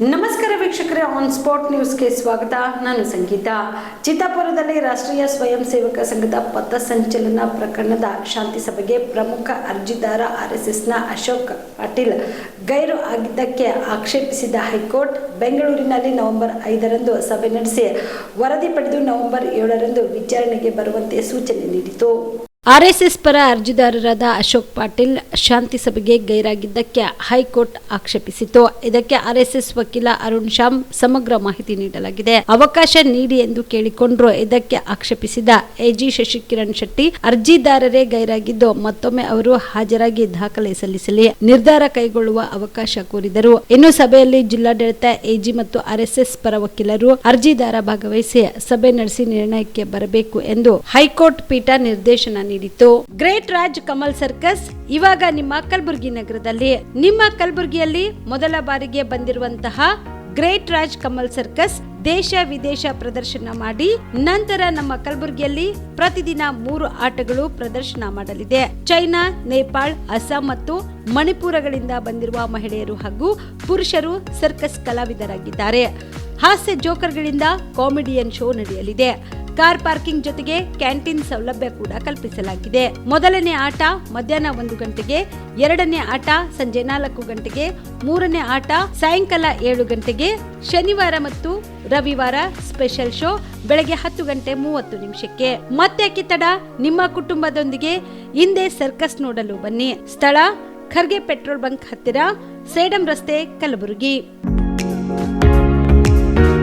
ನಮಸ್ಕಾರ ವೀಕ್ಷಕರೇ on spot ನ್ಯೂಸ್ಗೆ ಸ್ವಾಗತ. ನಾನು ಸಂಗೀತ. ಚಿತ್ತಾಪುರದಲ್ಲಿ ರಾಷ್ಟ್ರೀಯ ಸ್ವಯಂ ಸೇವಕ ಸಂಘದ ಪಥಸಂಚಲನ ಪ್ರಕರಣದ ಶಾಂತಿ ಸಭೆಗೆ ಪ್ರಮುಖ ಅರ್ಜಿದಾರ ಆರ್ಎಸ್ಎಸ್ನ ಅಶೋಕ್ ಪಾಟೀಲ್ ಗೈರು ಆಗಿದ್ದಕ್ಕೆ ಆಕ್ಷೇಪಿಸಿದ ಹೈಕೋರ್ಟ್ ಬೆಂಗಳೂರಿನಲ್ಲಿ ನವೆಂಬರ್ ಐದರಂದು ಸಭೆ ನಡೆಸಿ ವರದಿ ಪಡೆದು ನವೆಂಬರ್ ಏಳರಂದು ವಿಚಾರಣೆಗೆ ಬರುವಂತೆ ಸೂಚನೆ ನೀಡಿತು. ಆರ್ಎಸ್ಎಸ್ ಪರ ಅರ್ಜಿದಾರರಾದ ಅಶೋಕ್ ಪಾಟೀಲ್ ಶಾಂತಿ ಸಭೆಗೆ ಗೈರಾಗಿದ್ದಕ್ಕೆ ಹೈಕೋರ್ಟ್ ಆಕ್ಷೇಪಿಸಿತು ಇದಕ್ಕೆ ಆರ್ಎಸ್ಎಸ್ ವಕೀಲ ಅರುಣ್ ಶ್ಯಾಮ್ ಸಮಗ್ರ ಮಾಹಿತಿ ನೀಡಲಾಗಿದೆ. ಅವಕಾಶ ನೀಡಿ ಎಂದು ಕೇಳಿಕೊಂಡ್ರು. ಇದಕ್ಕೆ ಆಕ್ಷೇಪಿಸಿದ ಎಜಿ ಶಶಿಕಿರಣ್ ಶೆಟ್ಟಿ ಅರ್ಜಿದಾರರೇ ಗೈರಾಗಿದ್ದು ಮತ್ತೊಮ್ಮೆ ಅವರು ಹಾಜರಾಗಿ ದಾಖಲೆ ಸಲ್ಲಿಸಲಿ. ನಿರ್ಧಾರ ಕೈಗೊಳ್ಳುವ ಅವಕಾಶ ಕೋರಿದರು. ಇನ್ನು ಸಭೆಯಲ್ಲಿ ಜಿಲ್ಲಾಡಳಿತ, ಎಜಿ ಮತ್ತು ಆರ್ಎಸ್ಎಸ್ ಪರ ವಕೀಲರು ಅರ್ಜಿದಾರ ಭಾಗವಹಿಸಿ ಸಭೆ ನಡೆಸಿ ನಿರ್ಣಯಕ್ಕೆ ಬರಬೇಕು ಎಂದು ಹೈಕೋರ್ಟ್ ಪೀಠ ನಿರ್ದೇಶನ ನೀಡಿತು ಗ್ರೇಟ್ ರಾಜ್ ಕಮಲ್ ಸರ್ಕಸ್ ಇವಾಗ ನಿಮ್ಮ ಕಲಬುರಗಿ ನಗರದಲ್ಲಿ. ನಿಮ್ಮ ಕಲಬುರಗಿಯಲ್ಲಿ ಮೊದಲ ಬಾರಿಗೆ ಬಂದಿರುವಂತಹ ಗ್ರೇಟ್ ರಾಜ್ ಕಮಲ್ ಸರ್ಕಸ್ ದೇಶ ವಿದೇಶ ಪ್ರದರ್ಶನ ಮಾಡಿ ನಂತರ ನಮ್ಮ ಕಲಬುರಗಿಯಲ್ಲಿ ಪ್ರತಿದಿನ ಮೂರು ಆಟಗಳು ಪ್ರದರ್ಶನ ಮಾಡಲಿದೆ. ಚೈನಾ, ನೇಪಾಳ್, ಅಸ್ಸಾಂ ಮತ್ತು ಮಣಿಪುರಗಳಿಂದ ಬಂದಿರುವ ಮಹಿಳೆಯರು ಹಾಗೂ ಪುರುಷರು ಸರ್ಕಸ್ ಕಲಾವಿದರಾಗಿದ್ದಾರೆ. ಹಾಸ್ಯ ಜೋಕರ್ಗಳಿಂದ ಕಾಮಿಡಿಯನ್ ಶೋ ನಡೆಯಲಿದೆ. ಕಾರ್ ಪಾರ್ಕಿಂಗ್ ಜೊತೆಗೆ ಕ್ಯಾಂಟೀನ್ ಸೌಲಭ್ಯ ಕೂಡ ಕಲ್ಪಿಸಲಾಗಿದೆ. ಮೊದಲನೇ ಆಟ ಮಧ್ಯಾಹ್ನ ಒಂದು ಗಂಟೆಗೆ, ಎರಡನೇ ಆಟ ಸಂಜೆ ನಾಲ್ಕು ಗಂಟೆಗೆ, ಮೂರನೇ ಆಟ ಸಾಯಂಕಾಲ ಏಳು ಗಂಟೆಗೆ, ಶನಿವಾರ ಮತ್ತು ರವಿವಾರ ಸ್ಪೆಷಲ್ ಶೋ ಬೆಳಗ್ಗೆ ಹತ್ತು ಗಂಟೆ ಮೂವತ್ತು ನಿಮಿಷಕ್ಕೆ. ಮತ್ತೆ ಕಿತ್ತಡ ನಿಮ್ಮ ಕುಟುಂಬದೊಂದಿಗೆ ಹಿಂದೆ ಸರ್ಕಸ್ ನೋಡಲು ಬನ್ನಿ. ಸ್ಥಳ ಖರ್ಗೆ ಪೆಟ್ರೋಲ್ ಬಂಕ್ ಹತ್ತಿರ ಸೇಡಂ ರಸ್ತೆ ಕಲಬುರಗಿ.